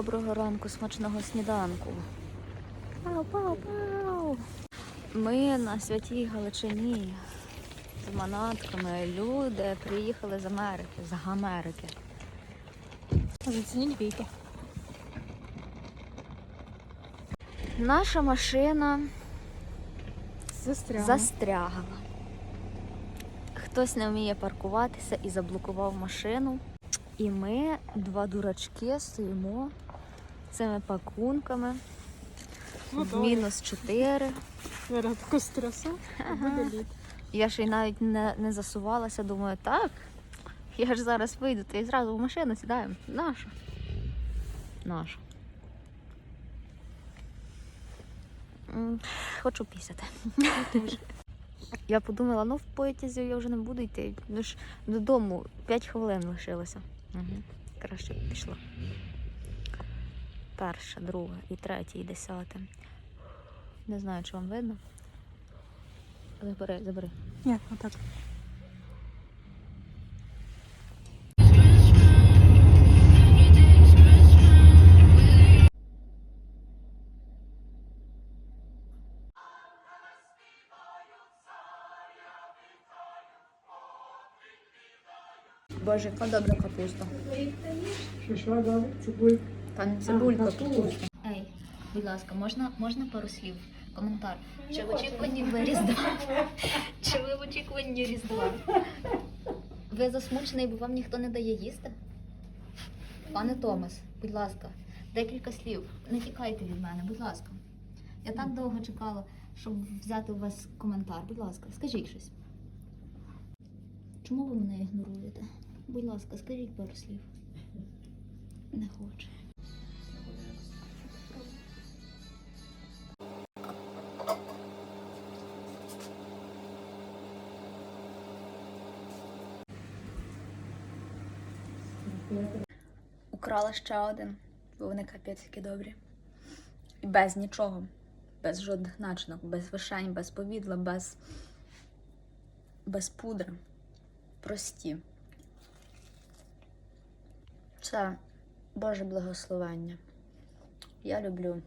Доброго ранку, смачного сніданку. Пау, пау, пау. Ми на святій Галичині з манатками. Люди приїхали з Америки, з Америки. Зацініть віки. Наша машина Застряла. застрягла. Хтось не вміє паркуватися і заблокував машину. І ми, два дурачки, стоїмо цими пакунками. Ну, мінус 4. Зараз таку стрясу, буде лід. Я ще й навіть не, не засувалася, думаю, так, я ж зараз вийду, та й зразу в машину сідаємо. Наша. Наша. Хочу пісяти. Я подумала, ну в потязі я вже не буду йти. Ну ж додому 5 хвилин лишилося. Угу. Краще пішла. Перша, друга, і третя, і десяте. Не знаю, чи вам видно. Забери, забери. Ні, отак. Боже, яка добра капуста. Що, що, далі? Цибуль. Пані цибулька, капуста. Ей, будь ласка, можна, можна пару слів? Коментар. Чи в очікуванні ви Різдва? Чи ви в очікуванні Різдва? Ви засмучений, бо вам ніхто не дає їсти? Пане Томас, будь ласка, декілька слів. Не тікайте від мене, будь ласка. Я так довго чекала, щоб взяти у вас коментар. Будь ласка, скажіть щось. Чому ви мене ігноруєте? Будь ласка, скажіть пару слів. Не хочу. Украла ще один, бо вони капець які добрі. І без нічого, без жодних начинок, без вишень, без повідла, без, без пудри. Прості. Це Боже благословення. Я люблю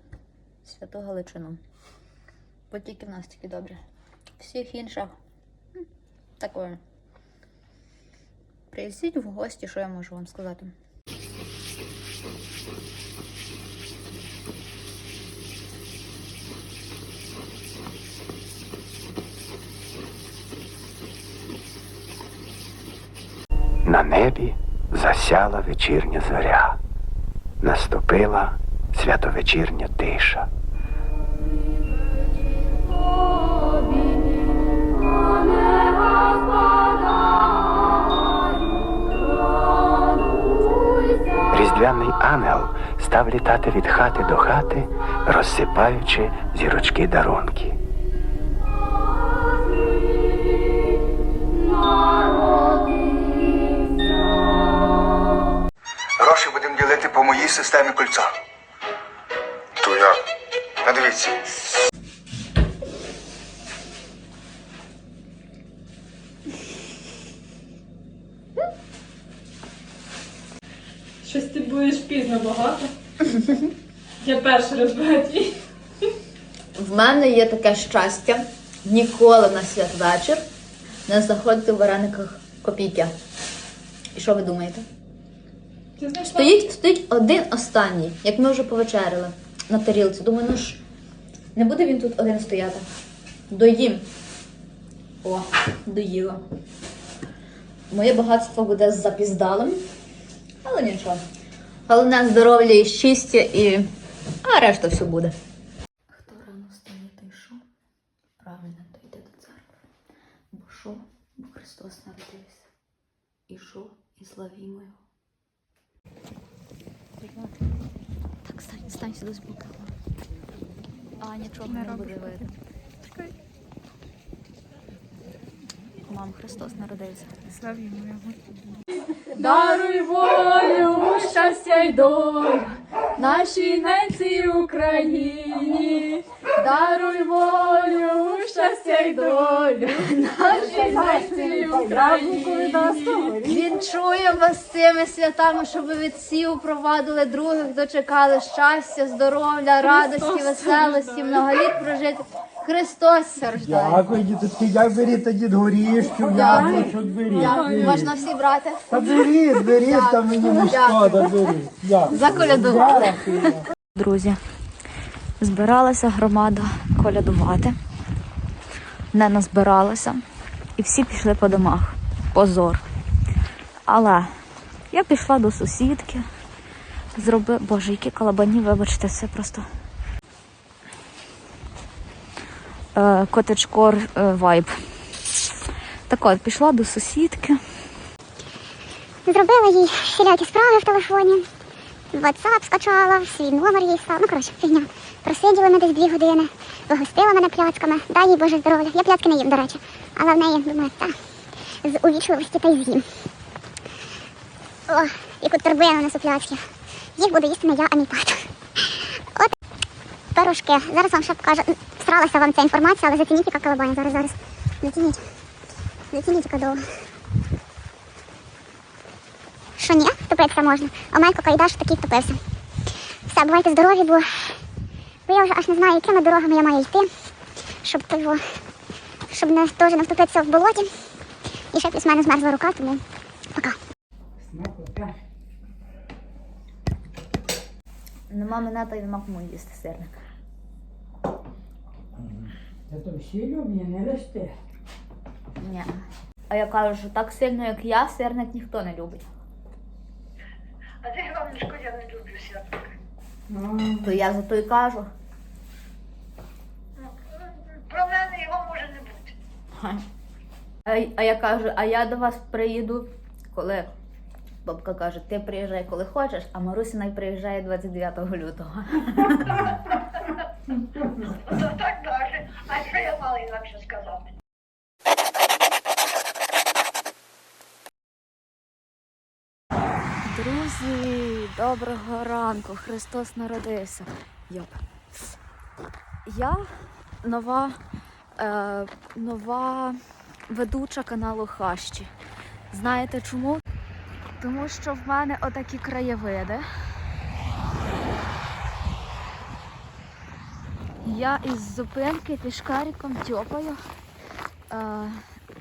святу Галичину. Бо тільки в нас такі добрі. Всіх інших такое. Приїздіть в гості, що я можу вам сказати. На небі засяла вечірня зоря, наступила святовечірня тиша. Різдвяний ангел став літати від хати до хати, розсипаючи зірочки дарунки. Гроші будемо ділити по моїй системі кольця. То як? А дивіться. Щось ти будеш пізно багато. Я перший раз багатій. В мене є таке щастя ніколи на святвечір не знаходити в варениках копійки. І що ви думаєте? Ти знайшла? Стоїть, стоїть один останній, як ми вже повечеряли на тарілці. Думаю, ну ж, не буде він тут один стояти. Доїм. О, доїла. Моє багатство буде з запіздалим, але нічого. Головне здоров'я і щастя і. А решта все буде. Хто рано встає, той що? Правильно, то йде до церкви. Бо що? Бо Христос народився. І що? І славімо його. Так, стань, стань сюди з боку. А, нічого не, буде видно. Мам, Христос народився. Його. Даруй волю, щастя й долю нашій ненці Україні, Даруй волю, щастя й долю, нашій нації Україні. Вінчуємо вас цими святами, щоб ви від всіх упровадили других, дочекали щастя, здоров'я, радості, веселості, многоліт прожити. Христос рождає. Дякую, діточки, як беріть тоді горішків, яблучок беріть. Можна всі брати. Та беріть, беріть, там мені не шкода, беріть. Дякую. Заколядували. Дякую. Друзі, збиралася громада колядувати. Не назбиралася. І всі пішли по домах. Позор. Але я пішла до сусідки. Зроби... Боже, які калабані, вибачте, це просто. Е, Котечкор вайб. Так от, пішла до сусідки. Зробила їй всілякі справи в телефоні. WhatsApp скачала, свій номер їй став. Ну, коротше, фігня. Просиділи ми десь дві години, вигостила мене пляцками. Дай їй Боже здоров'я. Я пляцки не їм, до речі. Але в неї, думаю, та, з увічливості та й з'їм. О, яку торбину несу пляцків. Їх буду їсти не я, а мій тато. От пирожки. Зараз вам ще покажу. Старалася вам ця інформація, але зацініть, яка колобаня. Зараз, зараз. Зацініть. Зацініть, яка довга. Що ні, втопитися можна. А Мелько Кайдаш такий втопився. Все, бувайте здорові, бо, бо я вже аж не знаю, якими дорогами я маю йти, щоб того, щоб не теж не втопитися в болоті. І ще плюс мене змерзла рука, тому пока. Нема мене, та й нема кому їсти сирник. Та то всі люблять, не лише ти. Ні. А я кажу, що так сильно, як я, сирник ніхто не любить. А ти Іваночко, я не люблю святок. То я за то й кажу. Ну, Про мене його може не бути. А, а я кажу, а я до вас приїду, коли бабка каже, ти приїжджай, коли хочеш, а Маруся най приїжджає 29 лютого. То так далі. А що я мала інакше сказати? Друзі, доброго ранку! Христос народився. Йоп. Я нова, е, нова ведуча каналу Хащі. Знаєте чому? Тому що в мене отакі краєвиди. Я із зупинки пішкариком тьопаю е,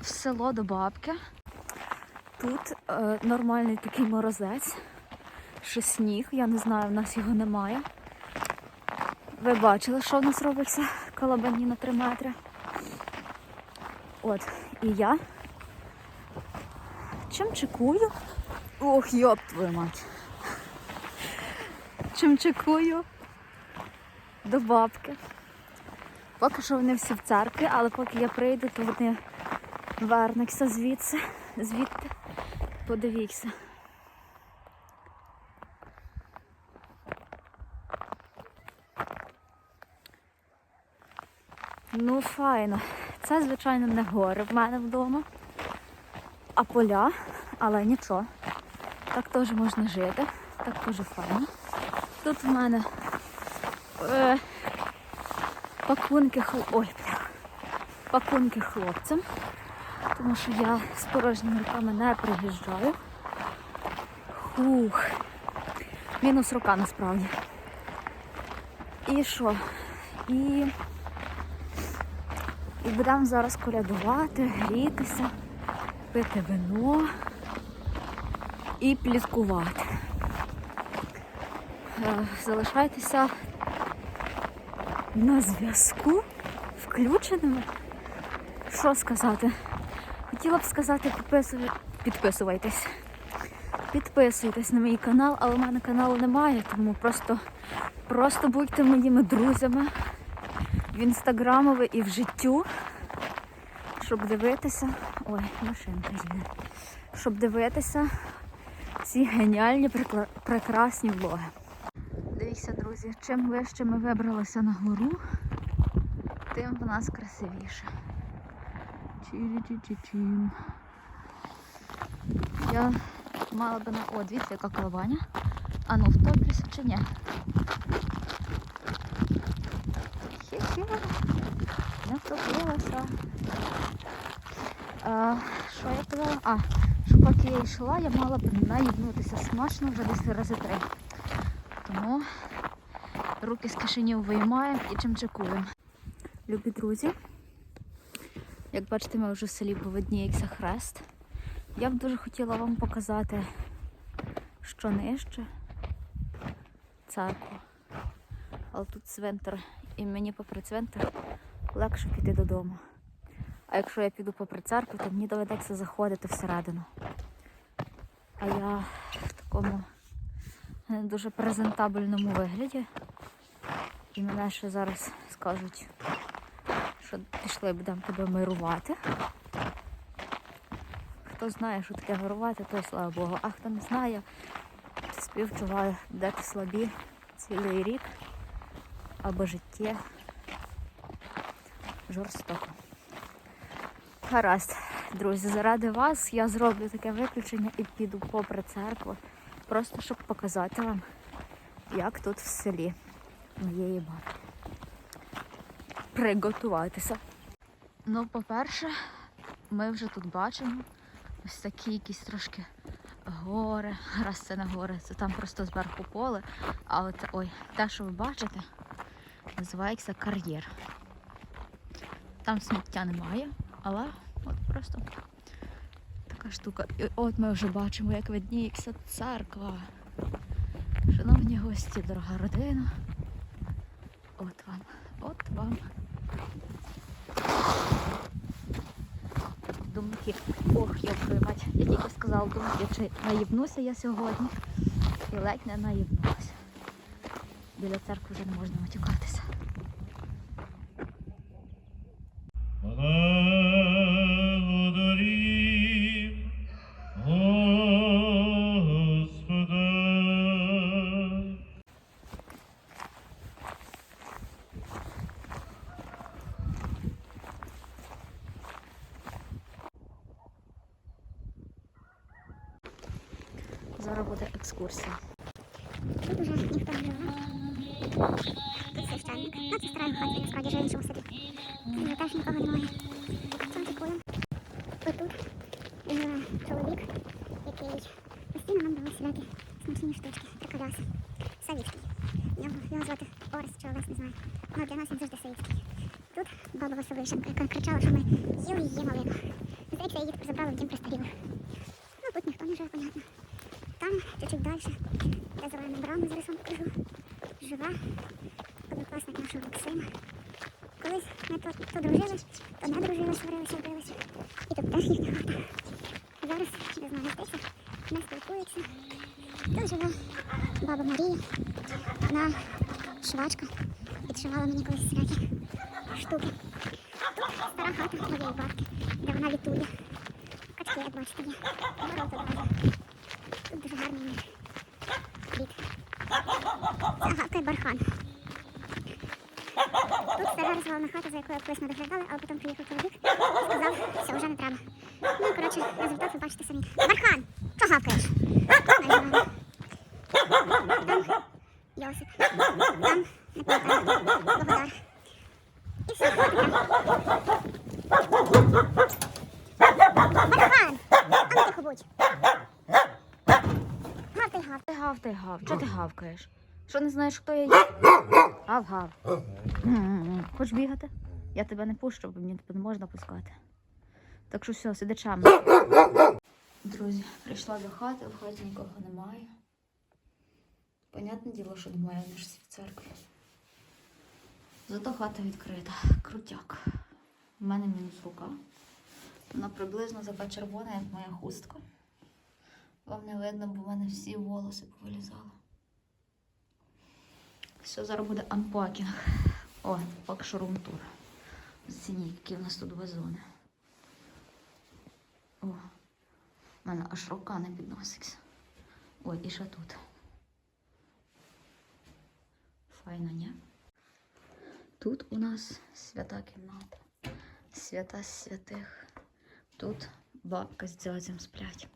в село до бабки. Тут е, нормальний такий морозець, ще сніг, я не знаю, в нас його немає. Ви бачили, що в нас робиться колобані на 3 метри. От, і я чим чекую? Ох, йоп твою мать. Чим чекую до бабки. Поки що вони всі в церкві, але поки я прийду, то вони вернуться звідси, звідти. Подивіться. Ну, файно. Це, звичайно, не гори в мене вдома, а поля, але нічого. Так теж можна жити, так теж файно. Тут в мене е, пакунки хл... Ой, пакунки хлопцям тому що я з порожніми руками не приїжджаю. Хух. Мінус рука насправді. І що? І, і будемо зараз колядувати, грітися, пити вино і пліткувати. Е, Залишайтеся на зв'язку включеними. Що сказати? Хотіла б сказати, підписуй- підписуйтесь. Підписуйтесь на мій канал, але в мене каналу немає, тому просто, просто будьте моїми друзями в інстаграмові і в життю, щоб дивитися. Ой, машинка їде. Щоб дивитися ці геніальні, прекрасні влоги. Дивіться, друзі, чим вище ми вибралися на гору, тим в нас красивіше. Чі-чі-чі-чім. Я мала би на... О, дивіться, яка колобаня. А ну, втоплюся чи ні? Хі-хі. Не втопилася. Що я казала? А, що поки я йшла, я мала б наїбнутися смачно вже десь рази три. Тому руки з кишенів виймаємо і чимчикуємо. Любі друзі, як бачите, ми вже в селі повидніється хрест. Я б дуже хотіла вам показати, що нижче церква. Але тут цвинтар, і мені попри цвинтар легше піти додому. А якщо я піду попри церкву, то мені доведеться заходити всередину. А я в такому дуже презентабельному вигляді. І мене ще зараз скажуть, що пішли будемо тебе мирувати. Хто знає, що таке мирувати, той слава Богу. А хто не знає, співчуваю, де ти слабі цілий рік або життя жорстоко. Гаразд, друзі, заради вас я зроблю таке виключення і піду попри церкву, просто щоб показати вам, як тут в селі моєї баби. Приготуватися. Ну, по-перше, ми вже тут бачимо ось такі якісь трошки гори. Раз це не гори, це там просто зверху поле. А от ой, те, що ви бачите, називається кар'єр. Там сміття немає, але от просто така штука. І от ми вже бачимо, як видніється церква. Шановні гості, дорога родина. От вам, от вам. Думки. Ох, я мать. Я тільки сказала думки, чи наїбнуся я сьогодні. І ледь не наїбнулася. Біля церкви вже не можна матюкатися. Смачні штучки, триколяси. Савіцький. Його, звати Орес, чи Олес, не знаю. Ну, для нас він завжди Савіцький. Тут баба Василишенка, яка кричала, що ми їли її малину. Здається, її забрали в дім престарілих. Ну, тут ніхто не живе, понятно. Там, чуть-чуть далі, де зелена брама з рисом покажу. Жива. Однокласник нашого Максима. Колись ми то, то дружили, то не дружили, сварилися, билися. І тут теж їхня хата. Зараз, не знаю, тиша, не спілкуються. Тут живе баба Марія. Вона швачка. Підшивала мені колись всілякі штуки. Стара хата моєї бабки, де вона літує. Качки, як бачите, є. Ворота дорога. Тут дуже гарний від. Це гавкає бархан. Тут стара розвалена хата, за якою колись ми доглядали, але потім приїхав чоловік і сказав, все, вже не треба. Ну і коротше, результат ви бачите самі. Бархан! Що гавкаєш? Там Йосип. Там не І все, хто! А тихо будь. Гавкай, гав. Ти гав, ти гав. Чого ти гавкаєш? Що не знаєш, хто я є? Гав, гав. Хочеш бігати? Я тебе не пущу, бо мені тебе не можна пускати. Так що все, сиди чемно. Друзі, прийшла до хати, в хаті нікого немає. Понятне діло, що немає ніж в церкві. Зато хата відкрита. Крутяк. У мене мінус рука. Вона приблизно така червона, як моя хустка. Вам не видно, бо в мене всі волоси повилізали. Все, зараз буде анпакінг. О, пак шурум-тур. Зацініть, які в нас тут вазони. О, в мене аж рука не підноситься. Ой, і ще тут. Файно, ні? Тут у нас свята кімната. Свята святих. Тут бабка з дядзем сплять.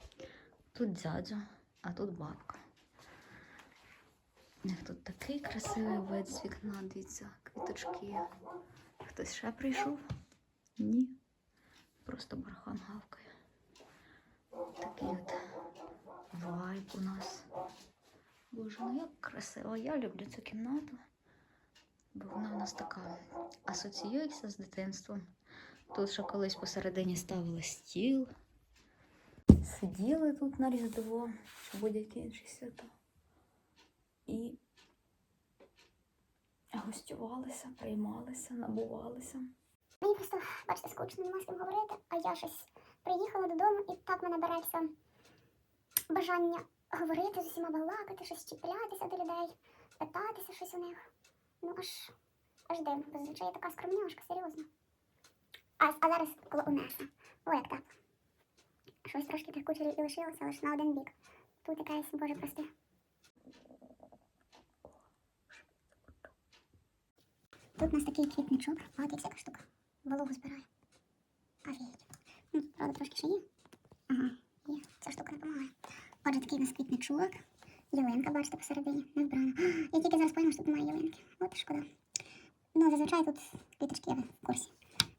Тут дядя, а тут бабка. У них тут такий красивий вид з вікна, дивіться, квіточки. Хтось ще прийшов? Ні. Просто бархан гавкає. Такий от вайб у нас. Боже, ну як красиво. Я люблю цю кімнату. Бо вона у нас така асоціюється з дитинством. Тут ще колись посередині ставили стіл. Сиділи тут на Різдво чи будь-які інші свята. І гостювалися, приймалися, набувалися. Мені просто, бачите, скучно, нема з ким говорити, а я щось приїхала додому і так мене бере бажання говорити з усіма балакати, щось чіплятися до людей, питатися щось у них. Ну аж аж бо зазвичай я така скромняшка, серйозно. А, а зараз коло унеса. О, як так. Щось трошки тих кучерів і лишилося, лише на один бік. Тут якась, боже, прости. Тут у нас такий квітничок, от як всяка штука. Вологу збирає. Офігеть. Ну, правда, трошки ще є. Ага, є. Ця штука не допомагає. Отже, такий у нас квітничок. Ялинка, бачите, посередині, не вбрана. Я тільки зараз поняла, що тут немає ялинки. От шкода. Ну, зазвичай тут квіточки, я в курсі.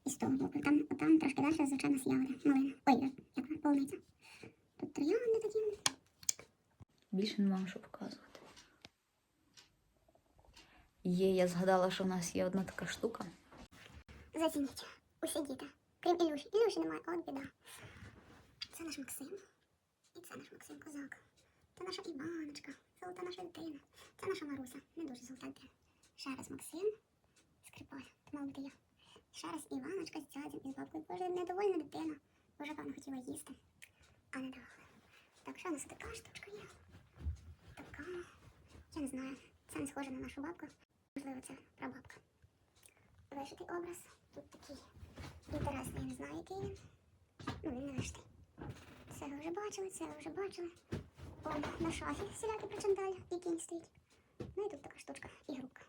І з того боку. Там, там трошки далі, зазвичай нас ягоди. Малина. Ой, як вона, полуниця. Тут троянди такі. Більше не вам що показувати. Є, я згадала, що в нас є одна така штука. Зацініть. Усі діти. Крім Ілюші. Ілюші немає, от біда. Це наш Максим. І це наш Максим Козак. Це наша Іваночка. Золота наша дитина. Це наша Маруся. Не дуже золота дитина. Ще раз Максим. Скрипаль. Мав бути я. Ще раз Іваночка з дядем і з бабкою. Боже, недовольна дитина. Боже, певно, хотіла їсти. А не давали. Так, що у нас така штучка є? Така. Я не знаю. Це не схоже на нашу бабку. Можливо, це прабабка. Вишитий образ. Тут такий інтересний, я не знаю, який він. Ну, він не вишитий. Це ви вже бачили, це ви вже бачили. О, на шафі всілякі причандалі, і кінь стоїть. Ну і тут така штучка, ігрушка.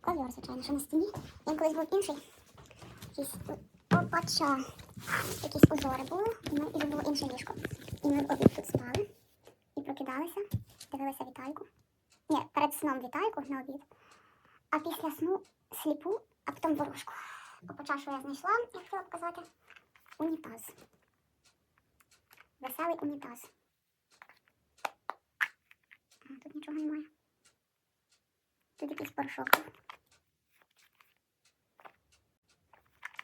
Ковер, звичайно, що на стіні. Він колись був інший. Якийсь опача. Якісь узори були, і ми і було інше ліжко. І ми обід тут спали і прокидалися, дивилися вітальку. Ні, перед сном вітальку на обід. А після сну сліпу, а потім ворожку. Опача, що я знайшла, я хотіла показати унітаз. Веселий унітаз. Тут нічого немає. Тут якийсь порошок.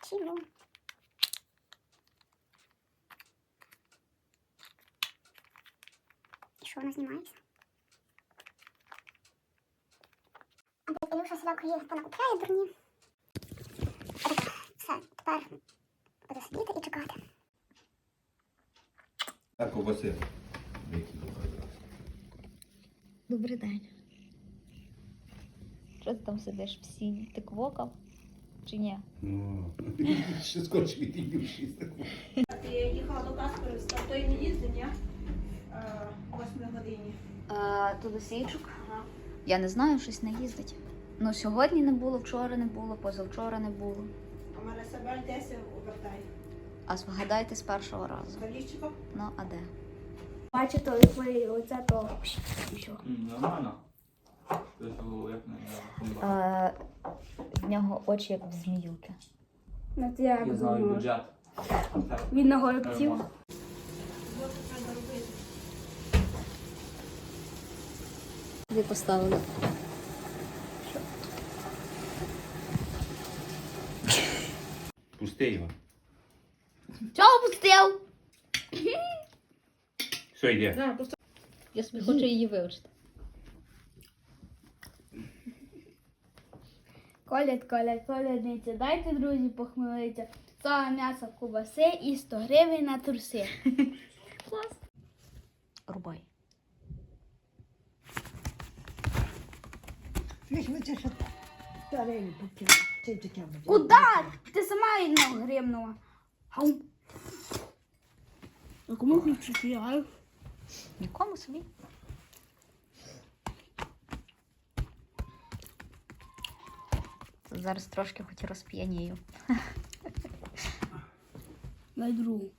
Чого? І що вона знімається? А Ілюша сіляко її понакупляє дурні. Так, все, тепер буду сидіти і чекати. Так, ковбаси. Добрий день. Що ти там сидиш в сіні? Ти квокав? Чи ні? Ну, ще скорше від Ілюші. Я їхала до Каспровська, то й не їздить, ні? О 8 годині. А, Тодосійчук? Я не знаю, щось не їздить. Ну, сьогодні не було, вчора не було, позавчора не було. А мене себе десь обертай. А згадайте з першого разу. Каліщиком? Ну, а де? Бачите, твої оце то. І що? Нормально. Тобто, як не А, в нього очі як в зміюки. Ну, то як Я знаю думаю. бюджет. Він на голубців. Ви поставили. Пусти його. Чого пустив? Все, йде. Я собі хочу її вивчити. Колять, колять, колядниця. Дайте, друзі, похмелиться. Сало м'ясо кубаси і 100 гривень на турси. Клас. Рубай. Куда? Ти сама гривнула. Гау. А кому ключі я? Нікому собі. Зараз трошки хоч розп'янію. Дай другу.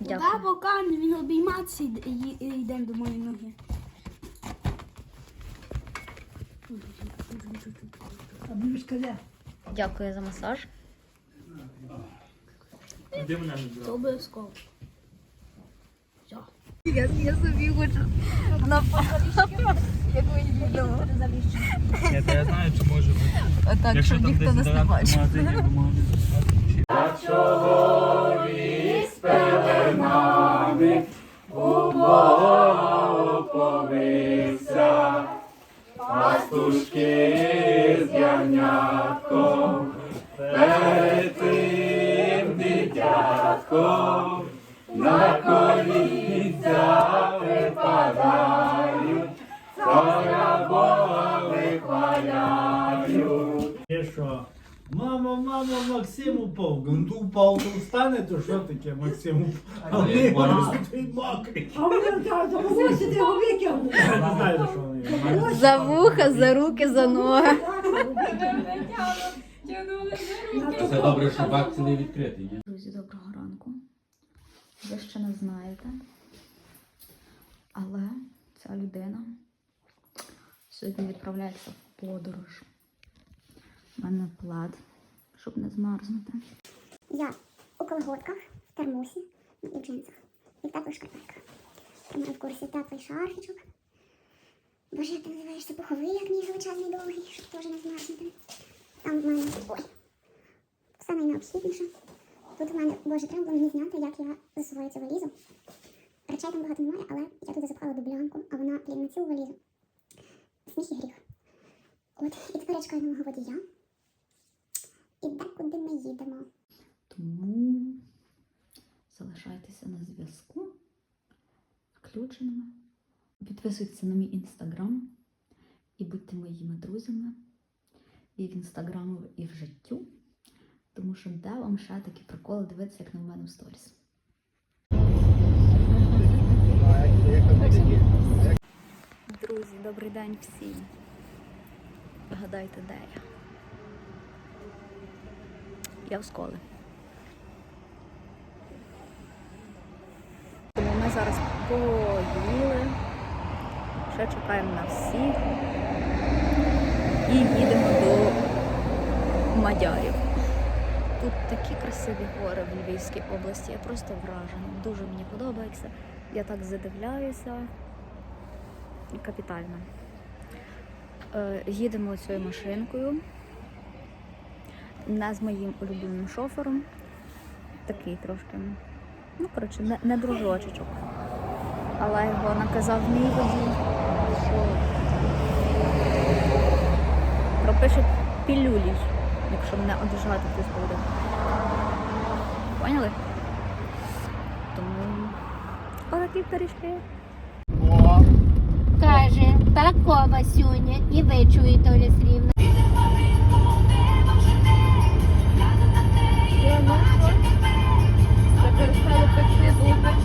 Дякую. поки він обійматися і йде до моєї ноги. Дякую за масаж. Де мене не Це обов'язково. Я, я знаю, чи може бути. Так, Якщо там ніхто нас не бачить. Є Максим упав. Ну упав, то встане, то що таке Максим упав? А вони вони стоїть мокрі. А вони кажуть, волосся ти його витягнув. Я не знаю, за що вони. За вуха, за руки, за ноги. Це добре, що бак не відкритий. ні? Друзі, доброго ранку. Ви ще не знаєте. Але ця людина сьогодні відправляється в подорож. У мене плед, щоб не змерзнути. Я у колготках, в термосі і в джинсах. І в теплих шкарпетках. Тримаю в курсі теплий шарфічок. Боже, як ти називаєшся пуховий, як мій величезний довгий, щоб теж не змерзнути. Там в мене ой, все найнеобхідніше. Тут в мене, боже, треба було мені зняти, як я засуваю цю валізу. Речей там багато немає, але я туди запхала дублянку, а вона блін, на цілу валізу. Сміх і гріх. От, і тепер я чекаю нового водія. І декуди ми їдемо. Тому залишайтеся на зв'язку, включеними. Підписуйтеся на мій інстаграм і будьте моїми друзями і в інстаграму, і в життю. Тому що де вам ще такі приколи дивитися, як на мене в сторіс. Друзі, добрий день всім. Гадайте, де я? Я в школі. Тому ми зараз поїли, ще чекаємо на всіх і їдемо до Мадярів. Тут такі красиві гори в Львівській області. Я просто вражена. Дуже мені подобається. Я так задивляюся. Капітально. Е, їдемо цією машинкою. Не з моїм улюбленим шофером. Такий трошки. Ну, коротше, не, не дружочечок. Але його наказав мій водій, що пропише пілюлі, якщо мене обіжати хтось буде. Поняли? Тому отакі пиріжки. Каже, такова сьогодні, і ви чуєте, Оля Срівна. época de Jesus,